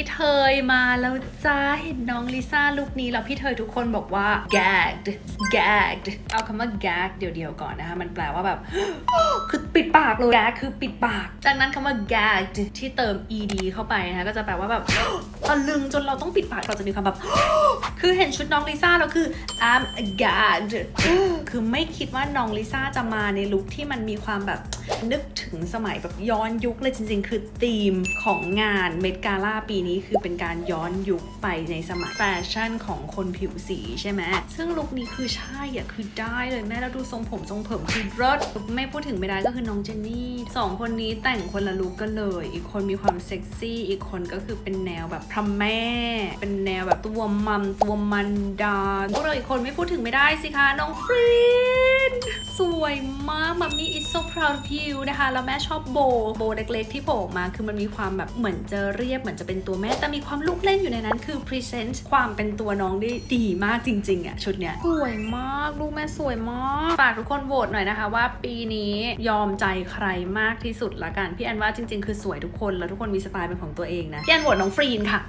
พี่เทยมาแล้วจ้าเห็นน้องลิซ่าลุคนี้แล้วพี่เทยทุกคนบอกว่า gagged gagged เอาคำว่า gag เดี๋ยวๆก่อนนะคะ มันแปลว่าแบบ คือปิดปากเลย gag คือปิดปาก จากนั้นคำว่า gagged ที่เติม ed เข้าไปนะคะ ก็จะแปลว่าแบบตะลึงจนเราต้องปิดปากเราจะมีความแบบ คือเห็นชุดน้องลิซ่าแล้วคือ I'm gagged คือไม่คิดว่าน้องลิซ่าจะมาในลุคที่มันมีความแบบนึกถึงสมัยแบบย้อนยุคเลยจริง ๆ คือธีมของงานเมดกาล่าปีนี้คือเป็นการย้อนยุคไปในสมัยแฟชั่นของคนผิวสีใช่ไหมซึ่งลุคนี้คือใช่อะคือได้เลยแม่แล้วดูทรงผมทรงผมคือรสไม่พูดถึงไม่ได้ก็คือน้องเจนนี่สองคนนี้แต่งคนละลุคกันเลย อีกคนมีความเซ็กซี่ อีกคนก็คือเป็นแนวแบบพระแม่ เป็นแนวแบบตัวมัมตัวมันดาพวกเราอีกคนไม่พูดถึงไม่ได้สิคะน้องฟรีน วยมากมัมมี่ is so proud of you นะคะ แล้วแม่ชอบโบ โบเล็กๆที่โผล่ออกมา คือมันมีความแบบเหมือนจะเรียบเหมือนจะเป็นตัวแม่ แต่มีความลูกเล่นอยู่ในนั้น คือ present ความเป็นตัวน้องได้ดีมากจริงๆอะชุดเนี้ย สวยมาก ลูกแม่สวยมาก ฝากทุกคนโหวตหน่อยนะคะว่าปีนี้ยอมใจใครมากที่สุดละกัน พี่แอนว่าจริง ๆ คือสวยทุกคน แล้วทุกคนมีสไตล์เป็นของตัวเองนะ พี่แอนโหวตน้องฟรีนค่ะ